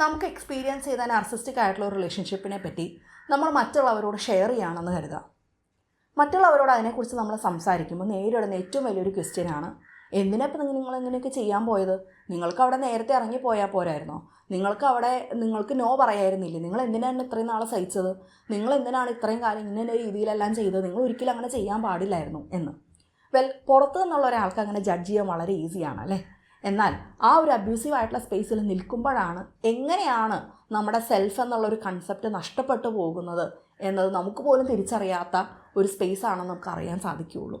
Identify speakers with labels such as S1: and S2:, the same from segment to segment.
S1: നമുക്ക് എക്സ്പീരിയൻസ് ചെയ്ത നാർസിസ്റ്റിക് ആയിട്ടുള്ള ഒരു റിലേഷൻഷിപ്പിനെ പറ്റി നമ്മൾ മറ്റുള്ളവരോട് ഷെയർ ചെയ്യുകയാണെന്ന് കരുതുക. മറ്റുള്ളവരോട് അതിനെക്കുറിച്ച് നമ്മൾ സംസാരിക്കുമ്പോൾ നേരിടുന്ന ഏറ്റവും വലിയൊരു ക്വസ്റ്റ്യനാണ് എന്തിനപ്പം നിങ്ങൾ ഇങ്ങനെയൊക്കെ ചെയ്യാൻ പോയത്? നിങ്ങൾക്ക് അവിടെ നേരത്തെ ഇറങ്ങി പോയാൽ പോരായിരുന്നോ? നിങ്ങൾക്ക് അവിടെ നിങ്ങൾക്ക് നോ പറയായിരുന്നില്ലേ? നിങ്ങൾ എന്തിനാണ് ഇത്രയും നാളെ സഹിച്ചത്? നിങ്ങൾ എന്തിനാണ് ഇത്രയും കാലം ഇങ്ങനെ രീതിയിലെല്ലാം ചെയ്തത്? നിങ്ങൾ ഒരിക്കലും അങ്ങനെ ചെയ്യാൻ പാടില്ലായിരുന്നു എന്ന്. വെൽ പുറത്തു നിന്നുള്ള ഒരാൾക്ക് അങ്ങനെ ജഡ്ജ് ചെയ്യാൻ വളരെ ഈസിയാണ് അല്ലേ? എന്നാൽ ആ ഒരു അബ്യൂസീവ് ആയിട്ടുള്ള സ്പേസിൽ നിൽക്കുമ്പോഴാണ് എങ്ങനെയാണ് നമ്മുടെ സെൽഫ് എന്നുള്ളൊരു കൺസെപ്റ്റ് നഷ്ടപ്പെട്ടു പോകുന്നത് എന്നത് നമുക്ക് പോലും തിരിച്ചറിയാത്ത ഒരു സ്പേസ് ആണെന്ന് നമുക്ക് അറിയാൻ സാധിക്കുകയുള്ളൂ.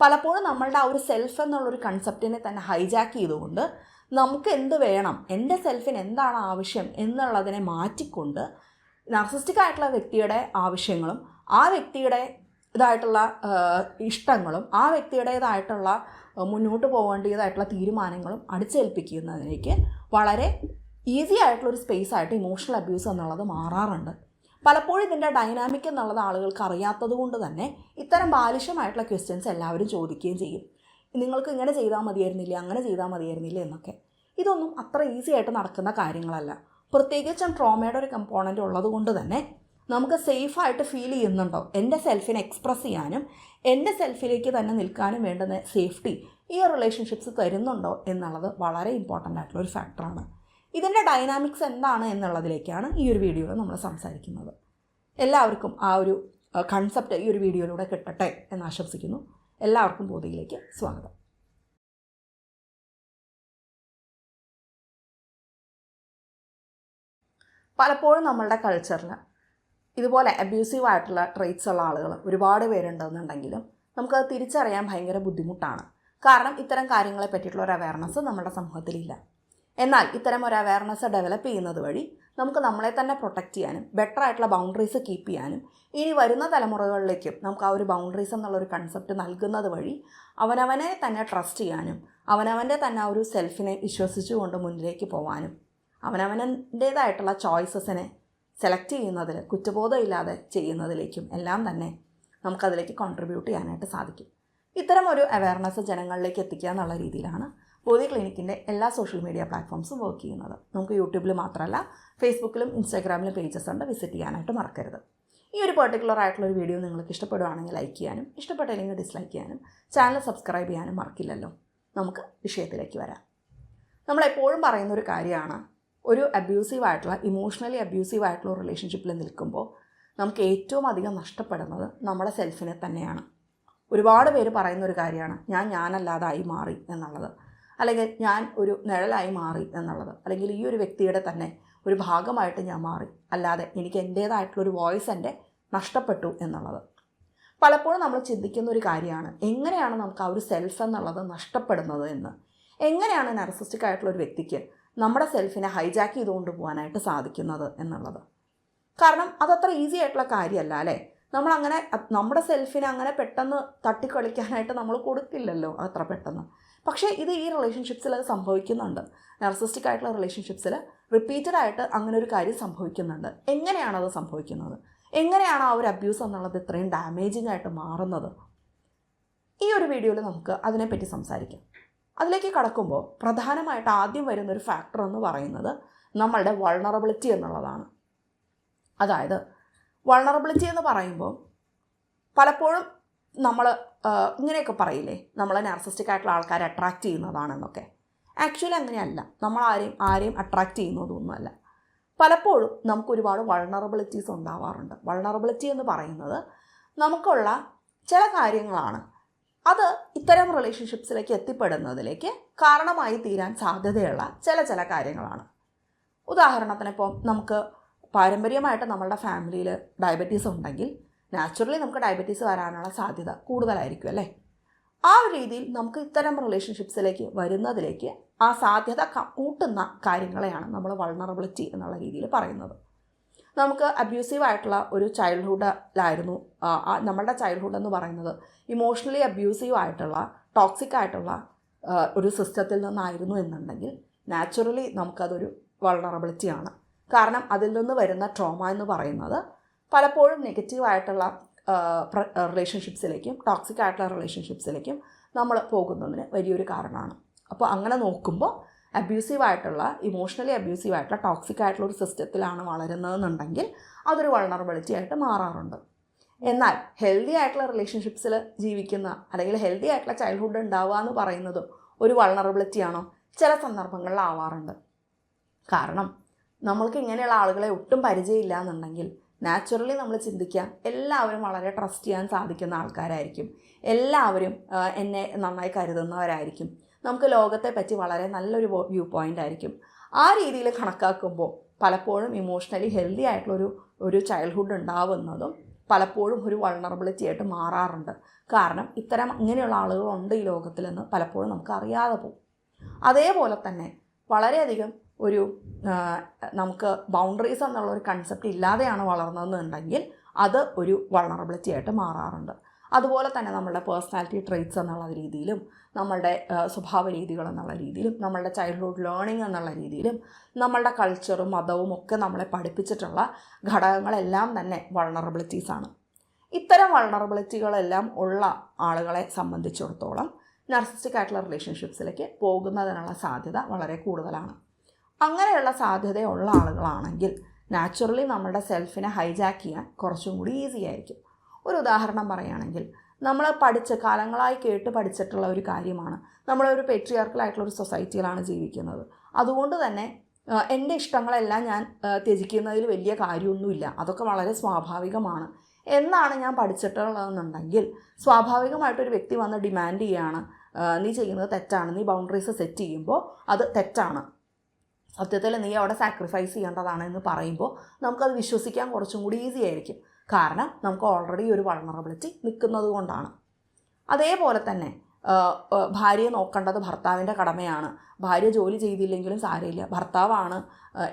S1: പലപ്പോഴും നമ്മളുടെ ആ ഒരു സെൽഫ് എന്നുള്ളൊരു കൺസെപ്റ്റിനെ തന്നെ ഹൈജാക്ക് ചെയ്തുകൊണ്ട് നമുക്ക് എന്ത് വേണം എന്റെ സെൽഫിന് എന്താണ് ആവശ്യം എന്നുള്ളതിനെ മാറ്റിക്കൊണ്ട് നാർസിസ്റ്റിക് ആയിട്ടുള്ള വ്യക്തിയുടെ ആവശ്യങ്ങളും ആ വ്യക്തിയുടെ ഇതായിട്ടുള്ള ഇഷ്ടങ്ങളും ആ വ്യക്തിയുടേതായിട്ടുള്ള മുന്നോട്ട് പോകേണ്ടതായിട്ടുള്ള തീരുമാനങ്ങളും അടിച്ചേൽപ്പിക്കുന്നതിലേക്ക് വളരെ ഈസി ആയിട്ടുള്ളൊരു സ്പേസ് ആയിട്ട് ഇമോഷണൽ അബ്യൂസ് എന്നുള്ളത് മാറാറുണ്ട്. പലപ്പോഴും ഇതിന്റെ ഡൈനാമിക് എന്നുള്ളത് ആളുകൾക്ക് അറിയാത്തത് കൊണ്ട് തന്നെ ഇത്തരം ബാലിഷ്യമായിട്ടുള്ള ക്വസ്റ്റ്യൻസ് എല്ലാവരും ചോദിക്കുകയും ചെയ്യും. നിങ്ങൾക്ക് ഇങ്ങനെ ചെയ്താൽ മതിയായിരുന്നില്ലേ അങ്ങനെ ചെയ്താൽ മതിയായിരുന്നില്ല എന്നൊക്കെ. ഇതൊന്നും അത്ര ഈസി ആയിട്ട് നടക്കുന്ന കാര്യങ്ങളല്ല. പ്രത്യേകിച്ചും ട്രോമയുടെ ഒരു കമ്പോണന്റ് ഉള്ളത് കൊണ്ട് തന്നെ നമുക്ക് സേഫായിട്ട് ഫീൽ ചെയ്യുന്നുണ്ടോ എന്റെ സെൽഫിനെ എക്സ്പ്രസ് ചെയ്യാനും എന്റെ സെൽഫിലേക്ക് തന്നെ നിൽക്കാനും വേണ്ടുന്ന സേഫ്റ്റി ഈ റിലേഷൻഷിപ്സ് തരുന്നുണ്ടോ എന്നുള്ളത് വളരെ ഇമ്പോർട്ടന്റ് ആയിട്ടുള്ള ഒരു ഫാക്ടറാണ് ഇതിന്റെ ഡൈനാമിക്സ് എന്താണ് എന്നുള്ളതിലേക്കാണ് ഈ ഒരു വീഡിയോയിൽ നമ്മൾ സംസാരിക്കുന്നത്. എല്ലാവർക്കും ആ ഒരു കൺസെപ്റ്റ് ഈ ഒരു വീഡിയോയിലൂടെ കിട്ടട്ടെ എന്ന് ആശംസിക്കുന്നു. എല്ലാവർക്കും ബോധിയിലേക്ക് സ്വാഗതം. പലപ്പോഴും നമ്മളുടെ കൾച്ചറിൽ ഇതുപോലെ അബ്യൂസീവ് ആയിട്ടുള്ള ട്രേറ്റ്സ് ഉള്ള ആളുകൾ ഒരുപാട് പേരുണ്ടെന്നുണ്ടെങ്കിലും നമുക്കത് തിരിച്ചറിയാൻ ഭയങ്കര ബുദ്ധിമുട്ടാണ്. കാരണം ഇത്തരം കാര്യങ്ങളെ പറ്റിയിട്ടുള്ള ഒരു അവയർനെസ് നമ്മുടെ സമൂഹത്തിലില്ല. എന്നാൽ ഇത്തരം ഒരു അവയർനെസ് ഡെവലപ്പ് ചെയ്യുന്നത് വഴി നമുക്ക് നമ്മളെ തന്നെ പ്രൊട്ടക്റ്റ് ചെയ്യാനും ബെറ്റർ ആയിട്ടുള്ള ബൗണ്ടറീസ് കീപ്പ് ചെയ്യാനും ഇനി വരുന്ന തലമുറകളിലേക്കും നമുക്ക് ആ ഒരു ബൗണ്ടറീസ് എന്നുള്ളൊരു കൺസെപ്റ്റ് നൽകുന്നത് വഴി അവനവനെ തന്നെ ട്രസ്റ്റ് ചെയ്യാനും അവനവന്റെ തന്നെ ആ ഒരു സെൽഫിനെ വിശ്വസിച്ചുകൊണ്ട് മുന്നിലേക്ക് പോകാനും അവനവന്റേതായിട്ടുള്ള ചോയ്സസിനെ സെലക്ട് ചെയ്യുന്നതിൽ കുറ്റബോധമില്ലാതെ ചെയ്യുന്നതിലേക്കും എല്ലാം തന്നെ നമുക്കതിലേക്ക് കോൺട്രിബ്യൂട്ട് ചെയ്യാനായിട്ട് സാധിക്കും. ഇത്തരം ഒരു അവയർനെസ് ജനങ്ങളിലേക്ക് എത്തിക്കുക എന്നുള്ള രീതിയിലാണ് ബോധി ക്ലിനിക്കിന്റെ എല്ലാ സോഷ്യൽ മീഡിയ പ്ലാറ്റ്ഫോംസും വർക്ക് ചെയ്യുന്നത്. നമുക്ക് യൂട്യൂബിൽ മാത്രമല്ല ഫേസ്ബുക്കിലും ഇൻസ്റ്റാഗ്രാമിലും പേജസ് ഉണ്ട് വിസിറ്റ് ചെയ്യാനായിട്ട് മറക്കരുത്. ഈ ഒരു പെർട്ടിക്കുലർ ആയിട്ടുള്ള ഒരു വീഡിയോ നിങ്ങൾക്ക് ഇഷ്ടപ്പെടുവാണെങ്കിൽ ലൈക്ക് ചെയ്യാനും ഇഷ്ടപ്പെട്ടില്ലെങ്കിൽ ഡിസ്ലൈക്ക് ചെയ്യാനും ചാനൽ സബ്സ്ക്രൈബ് ചെയ്യാനും മറക്കില്ലല്ലോ. നമുക്ക് വിഷയത്തിലേക്ക് വരാം. നമ്മളെപ്പോഴും പറയുന്ന ഒരു കാര്യമാണ് ഒരു അബ്യൂസീവ് ആയിട്ടുള്ള ഇമോഷണലി അബ്യൂസീവ് ആയിട്ടുള്ള റിലേഷൻഷിപ്പിൽ നിൽക്കുമ്പോൾ നമുക്ക് ഏറ്റവും അധികം നഷ്ടപ്പെടുന്നത് നമ്മുടെ സെൽഫിനെ തന്നെയാണ്. ഒരുപാട് പേര് പറയുന്ന ഒരു കാര്യമാണ് ഞാൻ ഞാനല്ലാതായി മാറി എന്നുള്ളത്. അല്ലെങ്കിൽ ഞാൻ ഒരു നിഴലായി മാറി എന്നുള്ളത്. അല്ലെങ്കിൽ ഈ ഒരു വ്യക്തിയുടെ തന്നെ ഒരു ഭാഗമായിട്ട് ഞാൻ മാറി. അല്ലാതെ എനിക്ക് എന്റേതായിട്ടുള്ളൊരു വോയിസ് എന്റെ നഷ്ടപ്പെട്ടു എന്നുള്ളത്. പലപ്പോഴും നമ്മൾ ചിന്തിക്കുന്ന ഒരു കാര്യമാണ് എങ്ങനെയാണ് നമുക്ക് ആ ഒരു സെൽഫ് എന്നുള്ളത് നഷ്ടപ്പെടുന്നത് എന്ന്? എങ്ങനെയാണ് നർസിസ്റ്റിക് ആയിട്ടുള്ള ഒരു വ്യക്തിക്ക് നമ്മുടെ സെൽഫിനെ ഹൈജാക്ക് ചെയ്തുകൊണ്ട് പോകാനായിട്ട് സാധിക്കുന്നത് എന്നുള്ളത്. കാരണം അതത്ര ഈസി ആയിട്ടുള്ള കാര്യമല്ല അല്ലേ? നമ്മളങ്ങനെ നമ്മുടെ സെൽഫിനെ അങ്ങനെ പെട്ടെന്ന് തട്ടിക്കളിക്കാനായിട്ട് നമ്മൾ കൊടുക്കില്ലല്ലോ അത്ര പെട്ടെന്ന്. പക്ഷേ ഇത് ഈ റിലേഷൻഷിപ്സിൽ അത് സംഭവിക്കുന്നുണ്ട്. നർസിസ്റ്റിക് ആയിട്ടുള്ള റിലേഷൻഷിപ്സിൽ റിപ്പീറ്റഡ് ആയിട്ട് അങ്ങനെ ഒരു കാര്യം സംഭവിക്കുന്നുണ്ട്. എങ്ങനെയാണ് അത് സംഭവിക്കുന്നത്? എങ്ങനെയാണ് ആ ഒരു അബ്യൂസ് എന്നുള്ളത് ഇത്രയും ഡാമേജിങ് ആയിട്ട് മാറുന്നത്? ഈ ഒരു വീഡിയോയിൽ നമുക്ക് അതിനെപ്പറ്റി സംസാരിക്കാം. അതിലേക്ക് കടക്കുമ്പോൾ പ്രധാനമായിട്ട് ആദ്യം വരുന്ന ഒരു ഫാക്ടർ എന്ന് പറയുന്നത് നമ്മളുടെ വൾണറബിലിറ്റി എന്നുള്ളതാണ്. അതായത് വൾണറബിലിറ്റി എന്ന് പറയുമ്പോൾ പലപ്പോഴും നമ്മൾ ഇങ്ങനെയൊക്കെ പറയില്ലേ? നമ്മൾ നാർസിസ്റ്റിക് ആയിട്ടുള്ള ആൾക്കാരെ അട്രാക്റ്റ് ചെയ്യുന്നതാണെന്നൊക്കെ. ആക്ച്വലി അങ്ങനെയല്ല. നമ്മൾ ആരെയും ആരെയും അട്രാക്റ്റ് ചെയ്യുന്നതൊന്നുമല്ല. പലപ്പോഴും നമുക്ക് ഒരുപാട് വൾണറബിലിറ്റീസ് ഉണ്ടാവാറുണ്ട്. വൾണറബിലിറ്റി എന്ന് പറയുന്നത് നമുക്കുള്ള ചില കാര്യങ്ങളാണ്. അത് ഇത്തരം റിലേഷൻഷിപ്സിലേക്ക് എത്തിപ്പെടുന്നതിലേക്ക് കാരണമായി തീരാൻ സാധ്യതയുള്ള ചില ചില കാര്യങ്ങളാണ്. ഉദാഹരണത്തിന് ഇപ്പോൾ നമുക്ക് പാരമ്പര്യമായിട്ട് നമ്മളുടെ ഫാമിലിയിൽ ഡയബറ്റീസ് ഉണ്ടെങ്കിൽ നാച്ചുറലി നമുക്ക് ഡയബറ്റീസ് വരാനുള്ള സാധ്യത കൂടുതലായിരിക്കും അല്ലേ? ആ ഒരു രീതിയിൽ നമുക്ക് ഇത്തരം റിലേഷൻഷിപ്സിലേക്ക് വരുന്നതിലേക്ക് ആ സാധ്യത കൂട്ടുന്ന കാര്യങ്ങളെയാണ് നമ്മൾ വൾണറബിലിറ്റി എന്നുള്ള രീതിയിൽ പറയുന്നത്. നമുക്ക് അബ്യൂസീവ് ആയിട്ടുള്ള ഒരു ചൈൽഡ്ഹുഡിലായിരുന്നു നമ്മളുടെ ചൈൽഡ്ഹുഡ് എന്ന് പറയുന്നത്. ഇമോഷണലി അബ്യൂസീവ് ആയിട്ടുള്ള ടോക്സിക് ആയിട്ടുള്ള ഒരു സിസ്റ്റത്തിൽ നിന്നായിരുന്നു എന്നുണ്ടെങ്കിൽ നാച്ചുറലി നമുക്കതൊരു വൾണറബിലിറ്റിയാണ് കാരണം അതിൽ നിന്ന് വരുന്ന ട്രോമ എന്ന് പറയുന്നത് പലപ്പോഴും നെഗറ്റീവ് ആയിട്ടുള്ള റിലേഷൻഷിപ്സിലേക്കും ടോക്സിക് ആയിട്ടുള്ള റിലേഷൻഷിപ്സിലേക്കും നമ്മൾ പോകുന്നതിന് വലിയൊരു കാരണമാണ്. അപ്പോൾ അങ്ങനെ നോക്കുമ്പോൾ അബ്യൂസീവ് ആയിട്ടുള്ള ഇമോഷണലി അബ്യൂസീവ് ആയിട്ടുള്ള ടോക്സിക് ആയിട്ടുള്ള ഒരു സിസ്റ്റത്തിലാണ് വളരുന്നതെന്നുണ്ടെങ്കിൽ അതൊരു വൾണറബിലിറ്റി ആയിട്ട് മാറാറുണ്ട്. എന്നാൽ ഹെൽത്തി ആയിട്ടുള്ള റിലേഷൻഷിപ്സിൽ ജീവിക്കുന്ന അല്ലെങ്കിൽ ഹെൽത്തി ആയിട്ടുള്ള ചൈൽഡ്ഹുഡ് ഉണ്ടാവുക എന്ന് പറയുന്നത് ഒരു വൾണറബിലിറ്റി ആണോ? ചില സന്ദർഭങ്ങളിൽ ആവാറുണ്ട്. കാരണം നമ്മൾക്ക് ഇങ്ങനെയുള്ള ആളുകളെ ഒട്ടും പരിചയമില്ല എന്നുണ്ടെങ്കിൽ നാച്ചുറലി നമ്മൾ ചിന്തിക്കുക എല്ലാവരും വളരെ ട്രസ്റ്റ് ചെയ്യാൻ സാധിക്കുന്ന ആൾക്കാരായിരിക്കും. എല്ലാവരും എന്നെ നന്നായി കരുതുന്നവരായിരിക്കും. നമുക്ക് ലോകത്തെ പറ്റി വളരെ നല്ലൊരു വ്യൂ പോയിന്റ് ആയിരിക്കും. ആ രീതിയിൽ കണക്കാക്കുമ്പോൾ പലപ്പോഴും ഇമോഷണലി ഹെൽത്തി ആയിട്ടുള്ളൊരു ഒരു ചൈൽഡ്ഹുഡ് ഉണ്ടാവുന്നതും പലപ്പോഴും ഒരു വൾണറബിലിറ്റി ആയിട്ട് മാറാറുണ്ട്. കാരണം ഇത്തരം ഇങ്ങനെയുള്ള ആളുകളുണ്ട് ഈ ലോകത്തിലെന്ന് പലപ്പോഴും നമുക്ക് അറിയാതെ പോകും. അതേപോലെ തന്നെ വളരെയധികം ഒരു നമുക്ക് ബൗണ്ടറീസ് എന്നുള്ള ഒരു കൺസെപ്റ്റ് ഇല്ലാതെയാണ് വളർന്നതെന്നുണ്ടെങ്കിൽ അത് ഒരു വൾണറബിലിറ്റി ആയിട്ട് മാറാറുണ്ട്. അതുപോലെ തന്നെ നമ്മളുടെ പേഴ്സണാലിറ്റി ട്രേറ്റ്സ് എന്നുള്ള രീതിയിലും നമ്മളുടെ സ്വഭാവ രീതികൾ എന്നുള്ള രീതിയിലും നമ്മളുടെ ചൈൽഡ്ഹുഡ് ലേണിംഗ് എന്നുള്ള രീതിയിലും നമ്മളുടെ കൾച്ചറും മതവും ഒക്കെ നമ്മളെ പഠിപ്പിച്ചിട്ടുള്ള ഘടകങ്ങളെല്ലാം തന്നെ വൾണറബിലിറ്റീസ് ആണ്. ഇത്തരം വൾണറബിലിറ്റികളെല്ലാം ഉള്ള ആളുകളെ സംബന്ധിച്ചിടത്തോളം നർസിസ്റ്റിക് ആയിട്ടുള്ള റിലേഷൻഷിപ്സിലേക്ക് പോകുന്നതിനുള്ള സാധ്യത വളരെ കൂടുതലാണ്. അങ്ങനെയുള്ള സാധ്യതയുള്ള ആളുകളാണെങ്കിൽ നാച്ചുറലി നമ്മുടെ സെൽഫിനെ ഹൈജാക്ക് ചെയ്യാൻ കുറച്ചും കൂടി ഈസി ആയിരിക്കും. ഒരു ഉദാഹരണം പറയുകയാണെങ്കിൽ നമ്മൾ പഠിച്ച കാലങ്ങളായി കേട്ട് പഠിച്ചിട്ടുള്ള ഒരു കാര്യമാണ്. നമ്മളൊരു പെട്രിയാർക്കലായിട്ടുള്ള ഒരു സൊസൈറ്റിയിലാണ് ജീവിക്കുന്നത്. അതുകൊണ്ട് തന്നെ എന്റെ ഇഷ്ടങ്ങളെല്ലാം ഞാൻ ത്യജിക്കുന്നതിൽ വലിയ കാര്യമൊന്നുമില്ല. അതൊക്കെ വളരെ സ്വാഭാവികമാണ്. എന്നാണ് ഞാൻ പഠിച്ചിട്ടുള്ളതെന്നുണ്ടെങ്കിൽ സ്വാഭാവികമായിട്ടൊരു വ്യക്തി വന്ന് ഡിമാൻഡ് ചെയ്യുകയാണ് നീ ചെയ്യുന്നത് തെറ്റാണ്. നീ ബൗണ്ടറീസ് സെറ്റ് ചെയ്യുമ്പോൾ അത് തെറ്റാണ്. സത്യത്തിൽ നീ അവിടെ സാക്രിഫൈസ് ചെയ്യേണ്ടതാണ് എന്ന് പറയുമ്പോൾ നമുക്കത് വിശ്വസിക്കാൻ കുറച്ചും കൂടി ഈസി ആയിരിക്കും. കാരണം നമുക്ക് ഓൾറെഡി ഒരു വൾണറബിലിറ്റി നിൽക്കുന്നത് കൊണ്ടാണ്. അതേപോലെ തന്നെ ഭാര്യയെ നോക്കേണ്ടത് ഭർത്താവിന്റെ കടമയാണ്. ഭാര്യ ജോലി ചെയ്തില്ലെങ്കിലും സാരമില്ല. ഭർത്താവാണ്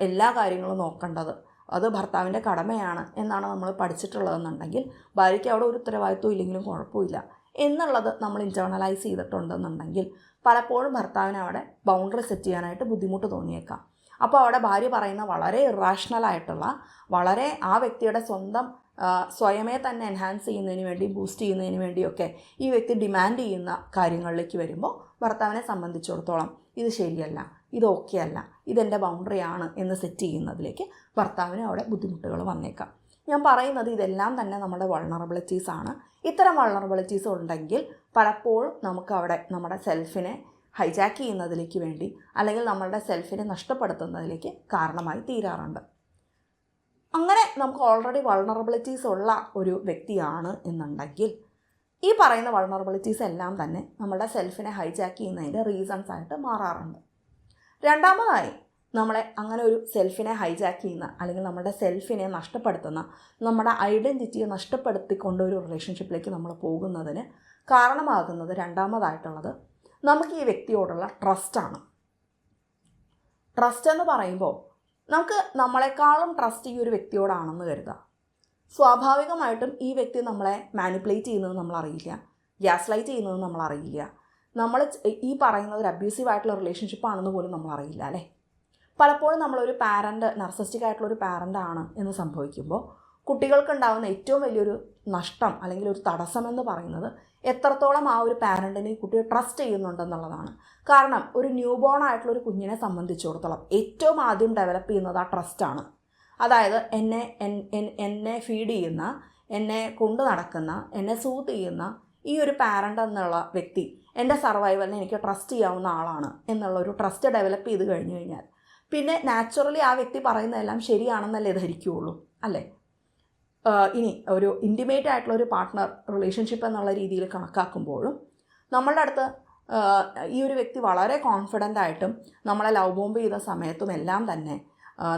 S1: എല്ലാ കാര്യങ്ങളും നോക്കേണ്ടത്. അത് ഭർത്താവിന്റെ കടമയാണ് എന്നാണ് നമ്മൾ പഠിച്ചിട്ടുള്ളതെന്നുണ്ടെങ്കിൽ ഭാര്യയ്ക്ക് അവിടെ ഒരു ഉത്തരവാദിത്വം ഇല്ലെങ്കിലും കുഴപ്പമില്ല. എന്നുള്ളത് നമ്മൾ ഇന്റേർണലൈസ് ചെയ്തിട്ടുണ്ടെന്നുണ്ടെങ്കിൽ പലപ്പോഴും ഭർത്താവിന് അവിടെ ബൗണ്ടറി സെറ്റ് ചെയ്യാനായിട്ട് ബുദ്ധിമുട്ട് തോന്നിയേക്കാം. അപ്പോൾ അവിടെ ഭാര്യ പറയുന്ന വളരെ ഇറാഷണൽ ആയിട്ടുള്ള വളരെ ആ വ്യക്തിയുടെ സ്വന്തം സ്വയമേ തന്നെ എൻഹാൻസ് ചെയ്യുന്നതിന് വേണ്ടി ബൂസ്റ്റ് ചെയ്യുന്നതിന് വേണ്ടിയൊക്കെ ഈ വ്യക്തി ഡിമാൻഡ് ചെയ്യുന്ന കാര്യങ്ങളിലേക്ക് വരുമ്പോൾ ഭർത്താവിനെ സംബന്ധിച്ചിടത്തോളം ഇത് ശരിയല്ല ഇത് ഓക്കെ അല്ല ഇതെന്റെ ബൗണ്ടറിയാണ് എന്ന് സെറ്റ് ചെയ്യുന്നതിലേക്ക് ഭർത്താവിന് അവിടെ ബുദ്ധിമുട്ടുകൾ വന്നേക്കാം. ഞാൻ പറയുന്നത് ഇതെല്ലാം തന്നെ നമ്മുടെ വൾണറബിലിറ്റീസ് ആണ്. ഇത്തരം വൾണറബിലിറ്റീസ് ഉണ്ടെങ്കിൽ പലപ്പോഴും നമുക്ക് അവിടെ നമ്മുടെ സെൽഫിനെ ഹൈജാക്ക് ചെയ്യുന്നതിലേക്ക് വേണ്ടി അല്ലെങ്കിൽ നമ്മളുടെ സെൽഫിനെ നഷ്ടപ്പെടുത്തുന്നതിലേക്ക് കാരണമായി തീരാറുണ്ട്. അങ്ങനെ നമുക്ക് ഓൾറെഡി വൾണറബിലിറ്റീസ് ഉള്ള ഒരു വ്യക്തിയാണ് എന്നുണ്ടെങ്കിൽ ഈ പറയുന്ന വൾണറബിലിറ്റീസ് എല്ലാം തന്നെ നമ്മുടെ സെൽഫിനെ ഹൈജാക്ക് ചെയ്യുന്നതിന്റെ റീസൺസ് ആയിട്ട് മാറാറുണ്ട്. രണ്ടാമതായി നമ്മളെ അങ്ങനെ ഒരു സെൽഫിനെ ഹൈജാക്ക് ചെയ്യുന്ന അല്ലെങ്കിൽ നമ്മുടെ സെൽഫിനെ നഷ്ടപ്പെടുത്തുന്ന നമ്മുടെ ഐഡന്റിറ്റിയെ നഷ്ടപ്പെടുത്തിക്കൊണ്ട് ഒരു റിലേഷൻഷിപ്പിലേക്ക് നമ്മൾ പോകുന്നതിന് കാരണമാകുന്നത് രണ്ടാമതായിട്ടുള്ളത് നമുക്ക് ഈ വ്യക്തിയോടുള്ള ട്രസ്റ്റാണ് ട്രസ്റ്റ് എന്ന് പറയുമ്പോൾ നമുക്ക് നമ്മളെക്കാളും ട്രസ്റ്റ് ഈ ഒരു വ്യക്തിയോടാണെന്ന് കരുതുക സ്വാഭാവികമായിട്ടും ഈ വ്യക്തി നമ്മളെ മാനിപ്പുലേറ്റ് ചെയ്യുന്നത് നമ്മളറിയില്ല ഗ്യാസ് ലൈറ്റ് ചെയ്യുന്നത് നമ്മളറിയില്ല നമ്മൾ ഈ പറയുന്നത് ഒരു അബ്യൂസീവ് ആയിട്ടുള്ള റിലേഷൻഷിപ്പ് ആണെന്ന് പോലും നമ്മളറിയില്ല അല്ലേ? പലപ്പോഴും നമ്മളൊരു പാരന്റ് നർസിസ്റ്റിക് ആയിട്ടുള്ള ഒരു പാരന്റ് ആണ് എന്ന് സംഭവിക്കുമ്പോൾ കുട്ടികൾക്കുണ്ടാകുന്ന ഏറ്റവും വലിയൊരു നഷ്ടം അല്ലെങ്കിൽ ഒരു തടസ്സം എന്ന് പറയുന്നത് എത്രത്തോളം ആ ഒരു പാരന്റിനെ ഈ കുട്ടിയെ ട്രസ്റ്റ് ചെയ്യുന്നുണ്ടെന്നുള്ളതാണ്. കാരണം ഒരു ന്യൂ ബോൺ ആയിട്ടുള്ള ഒരു കുഞ്ഞിനെ സംബന്ധിച്ചിടത്തോളം ഏറ്റവും ആദ്യം ഡെവലപ്പ് ചെയ്യുന്നത് ആ ട്രസ്റ്റാണ് അതായത് എന്നെ എന്നെ ഫീഡ് ചെയ്യുന്ന എന്നെ കൊണ്ടു നടക്കുന്ന എന്നെ സൂത്ത് ചെയ്യുന്ന ഈ ഒരു പാരന്റ് എന്നുള്ള വ്യക്തി എന്റെ സർവൈവലിനെ എനിക്ക് ട്രസ്റ്റ് ചെയ്യാവുന്ന ആളാണ് എന്നുള്ള ഒരു ട്രസ്റ്റ് ഡെവലപ്പ് ചെയ്ത് കഴിഞ്ഞു കഴിഞ്ഞാൽ. പിന്നെ നാച്ചുറലി ആ വ്യക്തി പറയുന്നതെല്ലാം ശരിയാണെന്നല്ലേ ധരിക്കുകയുള്ളൂ അല്ലേ? ഇനി ഒരു ഇന്റിമേറ്റ് ആയിട്ടുള്ള ഒരു പാർട്ട്ണർ റിലേഷൻഷിപ്പ് എന്നുള്ള രീതിയിൽ കണക്കാക്കുമ്പോഴും നമ്മളുടെ അടുത്ത് ഈ ഒരു വ്യക്തി വളരെ കോൺഫിഡന്റ് ആയിട്ടും നമ്മളെ ലവ് ബോംബ് ചെയ്ത സമയത്തും എല്ലാം തന്നെ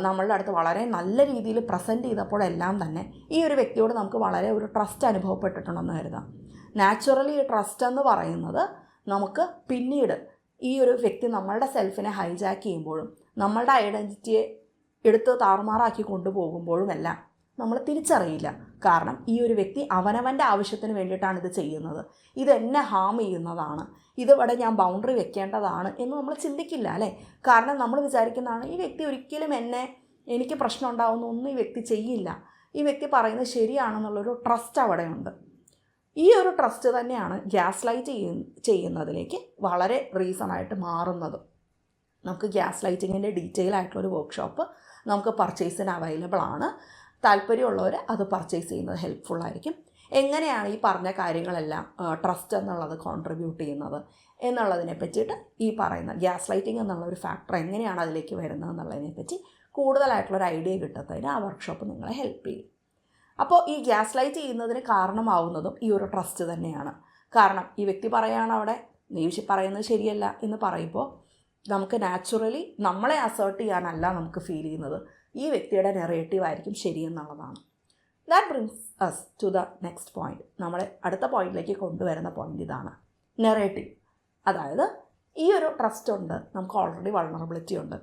S1: നമ്മളുടെ അടുത്ത് വളരെ നല്ല രീതിയിൽ പ്രസന്റ് ചെയ്തപ്പോഴെല്ലാം തന്നെ ഈ ഒരു വ്യക്തിയോട് നമുക്ക് വളരെ ഒരു ട്രസ്റ്റ് അനുഭവപ്പെട്ടിട്ടുണ്ടെന്ന് കരുതാം. നാച്ചുറലി ഈ ട്രസ്റ്റ് എന്ന് പറയുന്നത് നമുക്ക് പിന്നീട് ഈ ഒരു വ്യക്തി നമ്മളുടെ സെൽഫിനെ ഹൈജാക്ക് ചെയ്യുമ്പോഴും നമ്മളുടെ ഐഡന്റിറ്റിയെ എടുത്ത് താറുമാറാക്കി കൊണ്ടുപോകുമ്പോഴും എല്ലാം നമ്മൾ തിരിച്ചറിയില്ല. കാരണം ഈ ഒരു വ്യക്തി അവനവന്റെ ആവശ്യത്തിന് വേണ്ടിയിട്ടാണ് ഇത് ചെയ്യുന്നത്. ഇത് എന്നെ ഹാം ചെയ്യുന്നതാണ്. ഇതിവിടെ ഞാൻ ബൗണ്ടറി വെക്കേണ്ടതാണ് എന്ന് നമ്മൾ ചിന്തിക്കില്ല അല്ലേ? കാരണം നമ്മൾ വിചാരിക്കുന്നതാണ് ഈ വ്യക്തി ഒരിക്കലും എന്നെ എനിക്ക് പ്രശ്നം ഉണ്ടാവുന്ന ഒന്നും ഈ വ്യക്തി ചെയ്യില്ല. ഈ വ്യക്തി പറയുന്നത് ശരിയാണെന്നുള്ളൊരു ട്രസ്റ്റ് അവിടെയുണ്ട്. ഈ ഒരു ട്രസ്റ്റ് തന്നെയാണ് ഗ്യാസ് ലൈറ്റ് ചെയ്യുന്നതിലേക്ക് വളരെ റീസണായിട്ട് മാറുന്നത്. നമുക്ക് ഗ്യാസ് ലൈറ്റിങ്ങിന്റെ ഡീറ്റെയിൽ ആയിട്ടുള്ളൊരു വർക്ക്ഷോപ്പ് നമുക്ക് പർച്ചേസിന് അവൈലബിൾ ആണ്. താല്പര്യമുള്ളവർ അത് പർച്ചേസ് ചെയ്യുന്നത് ഹെൽപ്ഫുൾ ആയിരിക്കും. എങ്ങനെയാണ് ഈ പറഞ്ഞ കാര്യങ്ങളെല്ലാം ട്രസ്റ്റ് എന്നുള്ളത് കോൺട്രിബ്യൂട്ട് ചെയ്യുന്നത് എന്നുള്ളതിനെ പറ്റിയിട്ട് ഈ പറയുന്ന ഗ്യാസ് ലൈറ്റിംഗ് എന്നുള്ള ഒരു ഫാക്ടർ എങ്ങനെയാണ് അതിലേക്ക് വരുന്നത് എന്നുള്ളതിനെ പറ്റി കൂടുതലായിട്ടുള്ളൊരു ഐഡിയ കിട്ടത്തതിന് ആ വർക്ക്ഷോപ്പ് നിങ്ങളെ ഹെൽപ്പ് ചെയ്യും. അപ്പോൾ ഈ ഗ്യാസ് ലൈറ്റ് ചെയ്യുന്നതിന് കാരണമാവുന്നതും ഈ ഒരു ട്രസ്റ്റ് തന്നെയാണ്. കാരണം ഈ വ്യക്തി പറയുകയാണ് അവിടെ നീ പറയുന്നത് ശരിയല്ല എന്ന് പറയുമ്പോൾ നമുക്ക് നാച്ചുറലി നമ്മളെ അസേർട്ട് ചെയ്യാനല്ല നമുക്ക് ഫീൽ ചെയ്യുന്നത്. ഈ വ്യക്തിയുടെ നെറേറ്റീവ് ആയിരിക്കും ശരിയെന്നുള്ളതാണ് that brings us to the next point നമ്മളെ അടുത്ത പോയിന്റിലേക്ക് കൊണ്ടുവരുന്ന പോയിന്റ് ഇതാണ്. നെറേറ്റീവ് അതായത് ഈ ഒരു ട്രസ്റ്റ് ഉണ്ട്. നമുക്ക് ഓൾറെഡി വൾണറബിലിറ്റി ഉണ്ട്.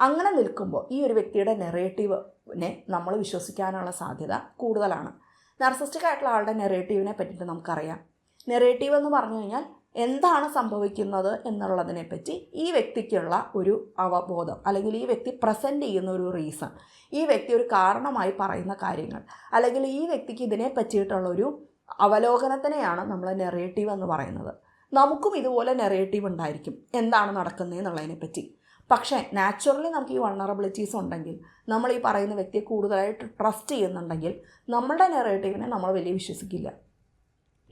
S1: അങ്ങനെ നിൽക്കുമ്പോൾ ഈ ഒരു വ്യക്തിയുടെ നെറേറ്റീവിനെ നമ്മൾ വിശ്വസിക്കാനുള്ള സാധ്യത കൂടുതലാണ്. നർസിസ്റ്റിക് ആയിട്ടുള്ള ആളുടെ നെറേറ്റീവിനെ പറ്റിയിട്ട് നമുക്കറിയാം. നെറേറ്റീവ് എന്ന് പറഞ്ഞു കഴിഞ്ഞാൽ എന്താണ് സംഭവിക്കുന്നത് എന്നുള്ളതിനെപ്പറ്റി ഈ വ്യക്തിക്കുള്ള ഒരു അവബോധം അല്ലെങ്കിൽ ഈ വ്യക്തി പ്രസന്റ് ചെയ്യുന്ന ഒരു റീസൺ ഈ വ്യക്തി ഒരു കാരണമായി പറയുന്ന കാര്യങ്ങൾ അല്ലെങ്കിൽ ഈ വ്യക്തിക്ക് ഇതിനെ പറ്റിയിട്ടുള്ളൊരു അവലോകനത്തിനെയാണ് നമ്മൾ നെറേറ്റീവ് എന്ന് പറയുന്നത്. നമുക്കും ഇതുപോലെ നെറേറ്റീവ് ഉണ്ടായിരിക്കും എന്താണ് നടക്കുന്നത് എന്നുള്ളതിനെപ്പറ്റി പക്ഷേ നാച്ചുറലി നമുക്ക് ഈ വൾണറബിലിറ്റീസ് ഉണ്ടെങ്കിൽ നമ്മൾ ഈ പറയുന്ന വ്യക്തിയെ കൂടുതലായിട്ട് ട്രസ്റ്റ് ചെയ്യുന്നുണ്ടെങ്കിൽ നമ്മളുടെ നെറേറ്റീവിനെ നമ്മൾ വലിയ വിശ്വസിക്കില്ല.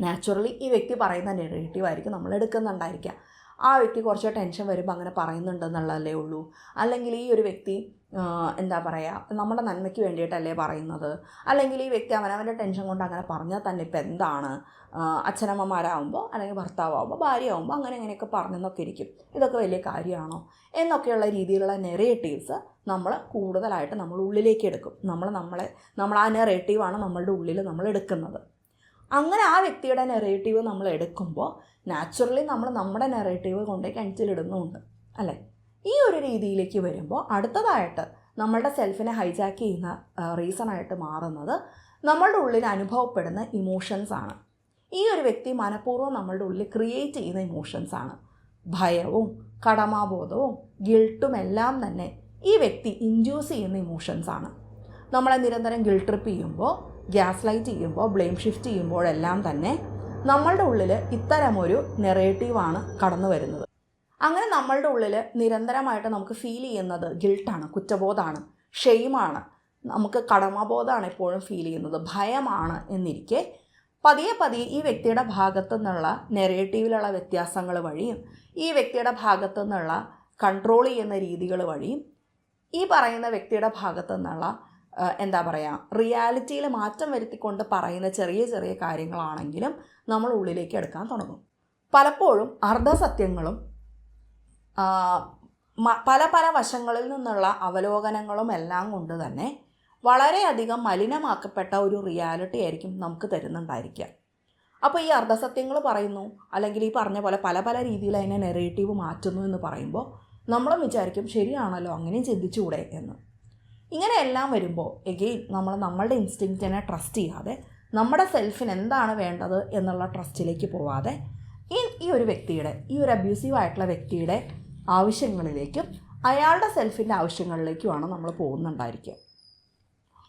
S1: നാച്ചുറലി ഈ വ്യക്തി പറയുന്ന നെഗറ്റീവ് ആയിരിക്കും നമ്മൾ എടുക്കുന്നുണ്ടായിരിക്കുക. ആ വ്യക്തി കുറച്ച് ടെൻഷൻ വരുമ്പോൾ അങ്ങനെ പറയുന്നുണ്ടെന്നുള്ളതല്ലേ ഉള്ളൂ. അല്ലെങ്കിൽ ഈ ഒരു വ്യക്തി എന്താ പറയുക നമ്മുടെ നന്മയ്ക്ക് വേണ്ടിയിട്ടല്ലേ പറയുന്നത്. അല്ലെങ്കിൽ ഈ വ്യക്തി അവനവന്റെ ടെൻഷൻ കൊണ്ട് അങ്ങനെ പറഞ്ഞാൽ തന്നെ ഇപ്പം എന്താണ്? അച്ഛനമ്മമാരാകുമ്പോൾ അല്ലെങ്കിൽ ഭർത്താവാകുമ്പോൾ ഭാര്യയാകുമ്പോൾ അങ്ങനെ അങ്ങനെയൊക്കെ പറഞ്ഞെന്നൊക്കെ ഇരിക്കും. ഇതൊക്കെ വലിയ കാര്യമാണോ? എന്നൊക്കെയുള്ള രീതിയിലുള്ള നെറേറ്റീവ്സ് നമ്മൾ കൂടുതലായിട്ട് നമ്മൾ ഉള്ളിലേക്ക് എടുക്കും. നമ്മൾ നമ്മളെ നമ്മൾ ആ നെറേറ്റീവാണ് നമ്മളുടെ ഉള്ളിൽ നമ്മൾ എടുക്കുന്നത്. അങ്ങനെ ആ വ്യക്തിയുടെ നെറേറ്റീവ് നമ്മൾ എടുക്കുമ്പോൾ നാച്ചുറലി നമ്മൾ നമ്മുടെ നെറേറ്റീവ് കൊണ്ടേ കിണറ്റിലിടുന്നുമുണ്ട് അല്ലേ? ഈ ഒരു രീതിയിലേക്ക് വരുമ്പോൾ അടുത്തതായിട്ട് നമ്മളുടെ സെൽഫിനെ ഹൈജാക്ക് ചെയ്യുന്ന റീസണായിട്ട് മാറുന്നത് നമ്മളുടെ ഉള്ളിൽ അനുഭവപ്പെടുന്ന ഇമോഷൻസ് ആണ്. ഈ ഒരു വ്യക്തി മനഃപൂർവം നമ്മളുടെ ഉള്ളിൽ ക്രിയേറ്റ് ചെയ്യുന്ന ഇമോഷൻസ് ആണ്. ഭയവും കടമാബോധവും ഗിൽട്ടും എല്ലാം തന്നെ ഈ വ്യക്തി ഇൻഡ്യൂസ് ചെയ്യുന്ന ഇമോഷൻസ് ആണ്. നമ്മളെ നിരന്തരം ഗിൽ ട്രിപ്പ് ചെയ്യുമ്പോൾ ഗ്യാസ് ലൈറ്റ് ചെയ്യുമ്പോൾ ബ്ലെയിം ഷിഫ്റ്റ് ചെയ്യുമ്പോഴെല്ലാം തന്നെ നമ്മളുടെ ഉള്ളിൽ ഇത്തരമൊരു നെറേറ്റീവാണ് കടന്നു വരുന്നത്. അങ്ങനെ നമ്മളുടെ ഉള്ളിൽ നിരന്തരമായിട്ട് നമുക്ക് ഫീൽ ചെയ്യുന്നത് ഗിൽട്ടാണ് കുറ്റബോധമാണ് ഷെയിമാണ് നമുക്ക് കടമബോധമാണ് എപ്പോഴും ഫീൽ ചെയ്യുന്നത് ഭയമാണ് എന്നിരിക്കെ. പതിയെ പതിയെ ഈ വ്യക്തിയുടെ ഭാഗത്തു നിന്നുള്ള നെറേറ്റീവിലുള്ള വ്യത്യാസങ്ങൾ വഴിയും ഈ വ്യക്തിയുടെ ഭാഗത്തു നിന്നുള്ള കൺട്രോൾ ചെയ്യുന്ന രീതികൾ വഴിയും ഈ പറയുന്ന വ്യക്തിയുടെ ഭാഗത്തു നിന്നുള്ള എന്താ പറയുക റിയാലിറ്റിയിൽ മാറ്റം വരുത്തിക്കൊണ്ട് പറയുന്ന ചെറിയ ചെറിയ കാര്യങ്ങളാണെങ്കിലും നമ്മൾ ഉള്ളിലേക്ക് എടുക്കാൻ തുടങ്ങും. പലപ്പോഴും അർദ്ധസത്യങ്ങളും പല പല വശങ്ങളിൽ നിന്നുള്ള അവലോകനങ്ങളും എല്ലാം കൊണ്ട് തന്നെ വളരെയധികം മലിനമാക്കപ്പെട്ട ഒരു റിയാലിറ്റി ആയിരിക്കും നമുക്ക് തരുന്നുണ്ടായിരിക്കുക. അപ്പോൾ ഈ അർദ്ധസത്യങ്ങൾ പറയുന്നു അല്ലെങ്കിൽ ഈ പറഞ്ഞ പോലെ പല പല രീതിയിൽ അതിനെ നെറേറ്റീവ് മാറ്റുന്നു എന്ന് പറയുമ്പോൾ നമ്മളും വിചാരിക്കും ശരിയാണല്ലോ അങ്ങനെയും ചിന്തിച്ചുകൂടെ എന്ന്. ഇങ്ങനെയെല്ലാം വരുമ്പോൾ എഗെയിൻ നമ്മൾ നമ്മളുടെ ഇൻസ്റ്റിങ്റ്റിനെ ട്രസ്റ്റ് ചെയ്യാതെ നമ്മുടെ സെൽഫിന് എന്താണ് വേണ്ടത് എന്നുള്ള ട്രസ്റ്റിലേക്ക് പോവാതെ ഈ ഒരു വ്യക്തിയുടെ ഈ ഒരു അബ്യൂസീവ് ആയിട്ടുള്ള വ്യക്തിയുടെ ആവശ്യങ്ങളിലേക്കും അയാളുടെ സെൽഫിന്റെ ആവശ്യങ്ങളിലേക്കുമാണ് നമ്മൾ പോകുന്നുണ്ടായിരിക്കുക.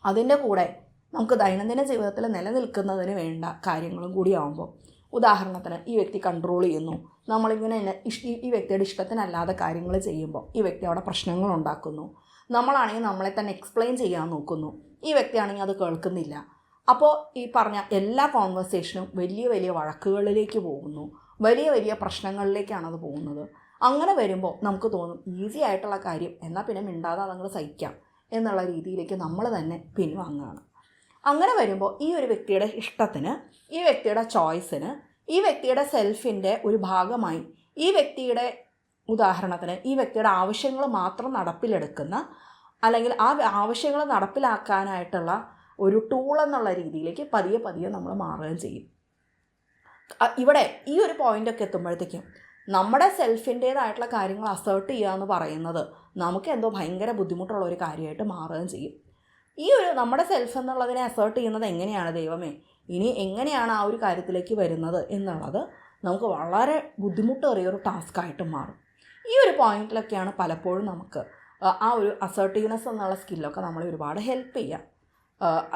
S1: അതിന്റെ കൂടെ നമുക്ക് ദൈനംദിന ജീവിതത്തിൽ നിലനിൽക്കുന്നതിന് വേണ്ട കാര്യങ്ങളും കൂടി ആകുമ്പോൾ ഉദാഹരണത്തിന് ഈ വ്യക്തി കൺട്രോൾ ചെയ്യുന്നു നമ്മളിങ്ങനെ ഈ വ്യക്തിയുടെ ഇഷ്ടത്തിനല്ലാതെ കാര്യങ്ങൾ ചെയ്യുമ്പോൾ ഈ വ്യക്തി അവിടെ പ്രശ്നങ്ങൾ ഉണ്ടാക്കുന്നു നമ്മളാണെങ്കിൽ നമ്മളെ തന്നെ എക്സ്പ്ലെയിൻ ചെയ്യാൻ നോക്കുന്നു. ഈ വ്യക്തിയാണെങ്കിൽ അത് കേൾക്കുന്നില്ല. അപ്പോൾ ഈ പറഞ്ഞ എല്ലാ കോൺവെർസേഷനും വലിയ വലിയ വഴക്കുകളിലേക്ക് പോകുന്നു. വലിയ വലിയ പ്രശ്നങ്ങളിലേക്കാണ് അത് പോകുന്നത്. അങ്ങനെ വരുമ്പോൾ നമുക്ക് തോന്നും ഈസി ആയിട്ടുള്ള കാര്യം എന്നാൽ പിന്നെ മിണ്ടാതെ അതങ്ങൾ സഹിക്കാം എന്നുള്ള രീതിയിലേക്ക് നമ്മൾ തന്നെ പിൻവാങ്ങുകയാണ് അങ്ങനെ വരുമ്പോൾ ഈ ഒരു വ്യക്തിയുടെ ഇഷ്ടത്തിന് ഈ വ്യക്തിയുടെ ചോയ്സിന് ഈ വ്യക്തിയുടെ സെൽഫിന്റെ ഒരു ഭാഗമായി ഈ വ്യക്തിയുടെ ഉദാഹരണത്തിന് ഈ വ്യക്തിയുടെ ആവശ്യങ്ങൾ മാത്രം നടപ്പിലെടുക്കുന്ന അല്ലെങ്കിൽ ആ ആവശ്യങ്ങൾ നടപ്പിലാക്കാനായിട്ടുള്ള ഒരു ടൂൾ എന്നുള്ള രീതിയിലേക്ക് പതിയെ പതിയെ നമ്മൾ മാറുകയും ചെയ്യും. ഇവിടെ ഈ ഒരു പോയിന്റൊക്കെ എത്തുമ്പോഴത്തേക്കും നമ്മുടെ സെൽഫിന്റേതായിട്ടുള്ള കാര്യങ്ങൾ അസേർട്ട് ചെയ്യുക എന്ന് പറയുന്നത് നമുക്ക് എന്തോ ഭയങ്കര ബുദ്ധിമുട്ടുള്ള ഒരു കാര്യമായിട്ട് മാറുകയും ചെയ്യും. ഈ ഒരു നമ്മുടെ സെൽഫ് എന്നുള്ളതിനെ അസേർട്ട് ചെയ്യുന്നത് എങ്ങനെയാണ് ദൈവമേ? ഇനി എങ്ങനെയാണ് ആ ഒരു കാര്യത്തിലേക്ക് വരുന്നത് എന്നുള്ളത് നമുക്ക് വളരെ ബുദ്ധിമുട്ടേറിയ ഒരു ടാസ്ക്കായിട്ട് മാറും. ഈ ഒരു പോയിന്റിലൊക്കെയാണ് പലപ്പോഴും നമുക്ക് ആ, ഒരു അസേർട്ടീവ്നെസ് എന്നുള്ള സ്കില്ലൊക്കെ നമ്മളെ ഒരുപാട് ഹെൽപ്പ് ചെയ്യാം.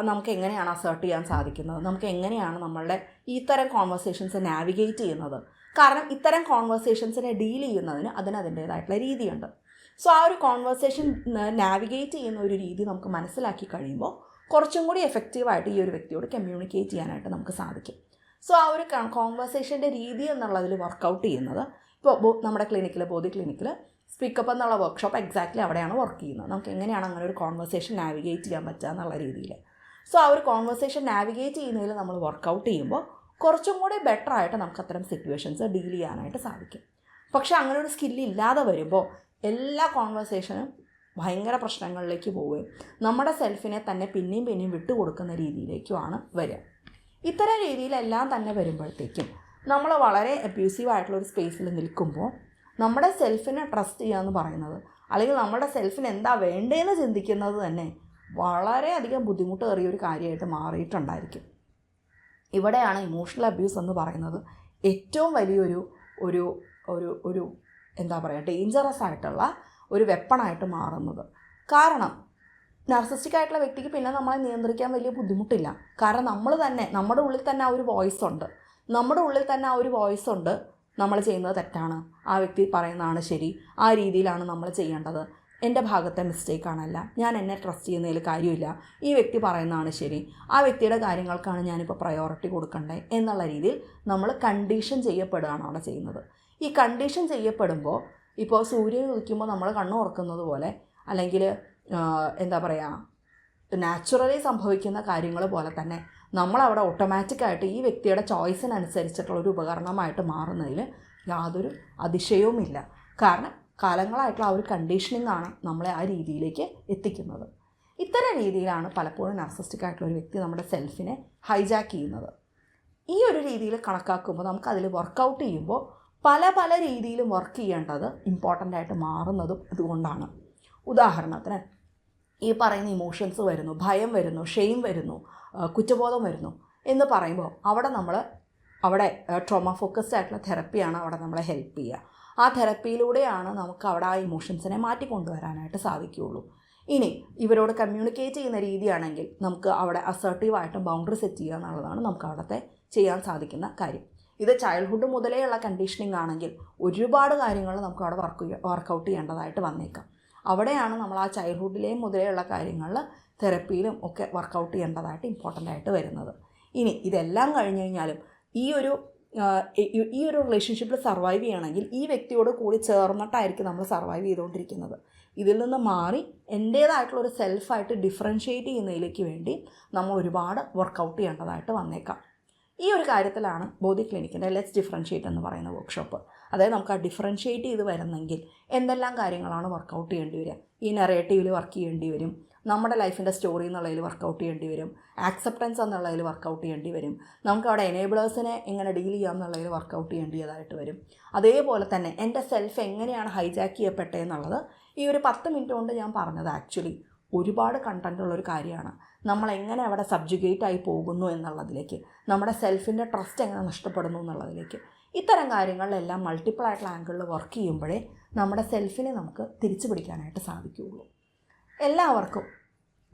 S1: നമുക്ക് എങ്ങനെയാണ് അസേർട്ട് ചെയ്യാൻ സാധിക്കുന്നത്? നമുക്ക് എങ്ങനെയാണ് നമ്മളുടെ ഇത്തരം കോൺവെർസേഷൻസ് നാവിഗേറ്റ് ചെയ്യുന്നത്? കാരണം ഇത്തരം കോൺവെർസേഷൻസിനെ ഡീൽ ചെയ്യുന്നതിന് അതിന് അതിന്റേതായിട്ടുള്ള രീതിയുണ്ട്. സോ ആ ഒരു കോൺവെർസേഷൻ നാവിഗേറ്റ് ചെയ്യുന്ന ഒരു രീതി നമുക്ക് മനസ്സിലാക്കി കഴിയുമ്പോൾ കുറച്ചും കൂടി എഫക്റ്റീവായിട്ട് ഈ ഒരു വ്യക്തിയോട് കമ്മ്യൂണിക്കേറ്റ് ചെയ്യാനായിട്ട് നമുക്ക് സാധിക്കും. സോ ആ ഒരു കോൺവെർസേഷന്റെ രീതി എന്നുള്ളതിൽ വർക്കൗട്ട് ചെയ്യുന്നത് ഇപ്പോൾ നമ്മുടെ ക്ലിനിക്കിൽ ബോധി ക്ലിനിക്കിൽ സ്പീക്കപ്പ് എന്നുള്ള വർക്ക്ഷോപ്പ് എക്സാക്ട്ലി അവിടെയാണ് വർക്ക് ചെയ്യുന്നത്. നമുക്ക് എങ്ങനെയാണ് അങ്ങനെ ഒരു കോൺവെർസേഷൻ നാവിഗേറ്റ് ചെയ്യാൻ പറ്റുക എന്നുള്ള രീതിയിൽ സോ ആ ഒരു കോൺവെർസേഷൻ നാവിഗേറ്റ് ചെയ്യുന്നതിൽ നമ്മൾ വർക്കൗട്ട് ചെയ്യുമ്പോൾ കുറച്ചും കൂടി ബെറ്റർ ആയിട്ട് നമുക്ക് അത്തരം സിറ്റുവേഷൻസ് ഡീൽ ചെയ്യാനായിട്ട് സാധിക്കും. പക്ഷേ അങ്ങനെ ഒരു സ്കില്ല് ഇല്ലാതെ വരുമ്പോൾ എല്ലാ കോൺവെർസേഷനും ഭയങ്കര പ്രശ്നങ്ങളിലേക്ക് പോവുകയും നമ്മുടെ സെൽഫിനെ തന്നെ പിന്നെയും പിന്നെയും വിട്ടുകൊടുക്കുന്ന രീതിയിലേക്കുമാണ് വരിക. ഇത്തരം രീതിയിലെല്ലാം തന്നെ വരുമ്പോഴത്തേക്കും നമ്മൾ വളരെ അബ്യൂസീവ് ആയിട്ടുള്ള ഒരു സ്പേസിൽ നിൽക്കുമ്പോൾ നമ്മുടെ സെൽഫിനെ ട്രസ്റ്റ് ചെയ്യുക എന്ന് പറയുന്നത്. അല്ലെങ്കിൽ നമ്മുടെ സെൽഫിന് എന്താ വേണ്ടതെന്ന് ചിന്തിക്കുന്നത് തന്നെ വളരെയധികം ബുദ്ധിമുട്ടേറിയ ഒരു കാര്യമായിട്ട് മാറിയിട്ടുണ്ടായിരിക്കും. ഇവിടെയാണ് ഇമോഷണൽ അബ്യൂസ് എന്ന് പറയുന്നത് ഏറ്റവും വലിയൊരു ഒരു ഒരു ഒരു എന്താ പറയുക ഡേഞ്ചറസ് ആയിട്ടുള്ള ഒരു വെപ്പണായിട്ട് മാറുന്നത്. കാരണം നർസിസ്റ്റിക് ആയിട്ടുള്ള വ്യക്തിക്ക് പിന്നെ നമ്മളെ നിയന്ത്രിക്കാൻ വലിയ ബുദ്ധിമുട്ടില്ല. കാരണം നമ്മൾ തന്നെ നമ്മുടെ ഉള്ളിൽ തന്നെ ആ ഒരു വോയിസ് ഉണ്ട്. നമ്മുടെ ഉള്ളിൽ തന്നെ ആ ഒരു വോയിസ് ഉണ്ട്. നമ്മൾ ചെയ്യുന്നത് തെറ്റാണ്. ആ വ്യക്തി പറയുന്നതാണ് ശരി. ആ രീതിയിലാണ് നമ്മൾ ചെയ്യേണ്ടത്. എന്റെ ഭാഗത്തെ മിസ്റ്റേക്കാണല്ല ഞാൻ എന്നെ ട്രസ്റ്റ് ചെയ്യുന്നതിൽ കാര്യമില്ല. ഈ വ്യക്തി പറയുന്നതാണ് ശരി. ആ വ്യക്തിയുടെ കാര്യങ്ങൾക്കാണ് ഞാനിപ്പോൾ പ്രയോറിറ്റി കൊടുക്കേണ്ടത് എന്നുള്ള രീതിയിൽ നമ്മൾ കണ്ടീഷൻ ചെയ്യപ്പെടുകയാണ് അവിടെ ചെയ്യുന്നത്. ഈ കണ്ടീഷൻ ചെയ്യപ്പെടുമ്പോൾ ഇപ്പോൾ സൂര്യൻ ഉദിക്കുമ്പോൾ നമ്മൾ കണ്ണ് തുറക്കുന്നത് പോലെ അല്ലെങ്കിൽ എന്താ പറയുക നാച്ചുറലി സംഭവിക്കുന്ന കാര്യങ്ങൾ പോലെ തന്നെ നമ്മളവിടെ ഓട്ടോമാറ്റിക്കായിട്ട് ഈ വ്യക്തിയുടെ ചോയ്സിനനുസരിച്ചിട്ടുള്ള ഒരു ഉപകരണമായിട്ട് മാറുന്നതിൽ യാതൊരു അതിശയവുമില്ല. കാരണം കാലങ്ങളായിട്ടുള്ള ആ ഒരു കണ്ടീഷനിങ് ആണ് നമ്മളെ ആ രീതിയിലേക്ക് എത്തിക്കുന്നത്. ഇത്തരം രീതിയിലാണ് പലപ്പോഴും നർസിസ്റ്റിക് ആയിട്ടുള്ള ഒരു വ്യക്തി നമ്മുടെ സെൽഫിനെ ഹൈജാക്ക് ചെയ്യുന്നത്. ഈ ഒരു രീതിയിൽ കണക്കാക്കുമ്പോൾ നമുക്ക് അതിൽ വർക്കൗട്ട് ചെയ്യുമ്പോൾ പല പല രീതിയിലും വർക്ക് ചെയ്യേണ്ടത് ഇമ്പോർട്ടന്റ് ആയിട്ട് മാറുന്നതും അതുകൊണ്ടാണ് ഉദാഹരണത്തിന് ഈ പറയുന്ന ഇമോഷൻസ് വരുന്നു ഭയം വരുന്നു ഷെയിം വരുന്നു കുറ്റബോധം വരുന്നു എന്ന് പറയുമ്പോൾ അവിടെ നമ്മൾ അവിടെ ട്രോമ ഫോക്കസ്ഡ് ആയിട്ടുള്ള തെറപ്പിയാണ് അവിടെ നമ്മളെ ഹെൽപ്പ് ചെയ്യുക. ആ തെറപ്പിയിലൂടെയാണ് നമുക്ക് അവിടെ ആ ഇമോഷൻസിനെ മാറ്റിക്കൊണ്ടുവരാനായിട്ട് സാധിക്കുകയുള്ളൂ. ഇനി ഇവരോട് കമ്മ്യൂണിക്കേറ്റ് ചെയ്യുന്ന രീതിയാണെങ്കിൽ നമുക്ക് അവിടെ അസർട്ടീവായിട്ടും ബൗണ്ടറി സെറ്റ് ചെയ്യുക എന്നുള്ളതാണ് നമുക്ക് അവിടുത്തെ ചെയ്യാൻ സാധിക്കുന്ന കാര്യം. ഇത് ചൈൽഡ്ഹുഡ് മുതലേ ഉള്ള കണ്ടീഷനിങ് ആണെങ്കിൽ ഒരുപാട് കാര്യങ്ങൾ നമുക്ക് അവിടെ വർക്ക് വർക്കൗട്ട് ചെയ്യേണ്ടതായിട്ട് വന്നേക്കാം. അവിടെയാണ് നമ്മൾ ആ ചൈൽഡ്ഹുഡിലേ ഉള്ള കാര്യങ്ങളിൽ തെറപ്പിയിലും ഒക്കെ വർക്കൗട്ട് ചെയ്യേണ്ടതായിട്ട് ഇമ്പോർട്ടന്റ് ആയിട്ട് വരുന്നത്. ഇനി ഇതെല്ലാം കഴിഞ്ഞു കഴിഞ്ഞാലും ഈ ഒരു ഈ- ഒരു റിലേഷൻഷിപ്പിൽ സർവൈവ് ചെയ്യണമെങ്കിൽ ഈ വ്യക്തിയോട് കൂടി ചേർന്നിട്ടായിരിക്കും നമ്മൾ സർവൈവ് ചെയ്തുകൊണ്ടിരിക്കുന്നത്. ഇതിൽ നിന്ന് മാറി എന്റേതായിട്ടുള്ള ഒരു സെൽഫായിട്ട് ഡിഫറൻഷ്യേറ്റ് ചെയ്യുന്നതിലേക്ക് വേണ്ടി നമ്മൾ ഒരുപാട് വർക്കൗട്ട് ചെയ്യേണ്ടതായിട്ട് വന്നേക്കാം. ഈ ഒരു കാര്യത്തിലാണ് ബോധി ക്ലിനിക്കിന്റെ ലെറ്റ്സ് ഡിഫറൻഷ്യേറ്റ് എന്ന് പറയുന്ന വർക്ക്ഷോപ്പ് അതായത് നമുക്ക് ആ ഡിഫറൻഷ്യേറ്റ് ചെയ്ത് വരുന്നെങ്കിൽ എന്തെല്ലാം കാര്യങ്ങളാണ് വർക്കൗട്ട് ചെയ്യേണ്ടി വരിക? ഈ നെറേറ്റീവിൽ വർക്ക് ചെയ്യേണ്ടി വരും. നമ്മുടെ ലൈഫിന്റെ സ്റ്റോറി എന്നുള്ളതിൽ വർക്കൗട്ട് ചെയ്യേണ്ടി വരും. ആക്സെപ്റ്റൻസ് എന്നുള്ളതിൽ വർക്കൗട്ട് ചെയ്യേണ്ടി വരും. നമുക്ക് അവിടെ എനേബിളേഴ്സിനെ എങ്ങനെ ഡീൽ ചെയ്യാം എന്നുള്ളതിൽ വർക്കൗട്ട് ചെയ്യേണ്ടതായിട്ട് വരും. അതേപോലെ തന്നെ എന്റെ സെൽഫ് എങ്ങനെയാണ് ഹൈജാക്ക് ചെയ്യപ്പെട്ടത് എന്നുള്ളത് ഈ ഒരു പത്ത് മിനിറ്റ് കൊണ്ട് ഞാൻ പറഞ്ഞത് ആക്ച്വലി ഒരുപാട് കണ്ടന്റ് ഉള്ളൊരു കാര്യമാണ്. നമ്മൾ എങ്ങനെ അവിടെ സബ്ജുഗേറ്റ് ആയി പോകുന്നു എന്നുള്ളതിലേക്ക് നമ്മുടെ സെൽഫിന്റെ ട്രസ്റ്റ് എങ്ങനെ നഷ്ടപ്പെടുന്നു എന്നുള്ളതിലേക്ക്. ഇത്തരം കാര്യങ്ങളിലെല്ലാം മൾട്ടിപ്പിൾ ആയിട്ടുള്ള ആംഗിളിൽ വർക്ക് ചെയ്യുമ്പോഴേ നമ്മുടെ സെൽഫിനെ നമുക്ക് തിരിച്ചു പിടിക്കാനായിട്ട് സാധിക്കുകയുള്ളൂ. എല്ലാവർക്കും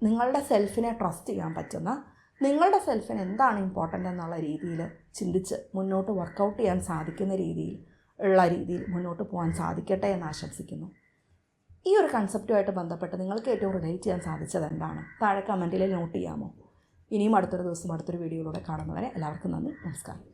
S1: നിങ്ങളുടെ സെൽഫിനെ ട്രസ്റ്റ് ചെയ്യാൻ പറ്റുന്ന നിങ്ങളുടെ സെൽഫിന് എന്താണ് ഇമ്പോർട്ടന്റ് എന്നുള്ള രീതിയിൽ ചിന്തിച്ച് മുന്നോട്ട് വർക്കൗട്ട് ചെയ്യാൻ സാധിക്കുന്ന രീതിയിൽ ഉള്ള രീതിയിൽ മുന്നോട്ട് പോകാൻ സാധിക്കട്ടെ എന്ന് ആശംസിക്കുന്നു. ഈ ഒരു കൺസെപ്റ്റുമായിട്ട് ബന്ധപ്പെട്ട് നിങ്ങൾക്ക് ഏറ്റവും റിലേറ്റ് ചെയ്യാൻ സാധിച്ചത് എന്താണ്? താഴെ കമന്റിൽ നോട്ട് ചെയ്യാമോ? ഇനിയും അടുത്തൊരു ദിവസം അടുത്തൊരു വീഡിയോയിലൂടെ കാണുന്നവരെ എല്ലാവർക്കും നന്ദി. നമസ്കാരം.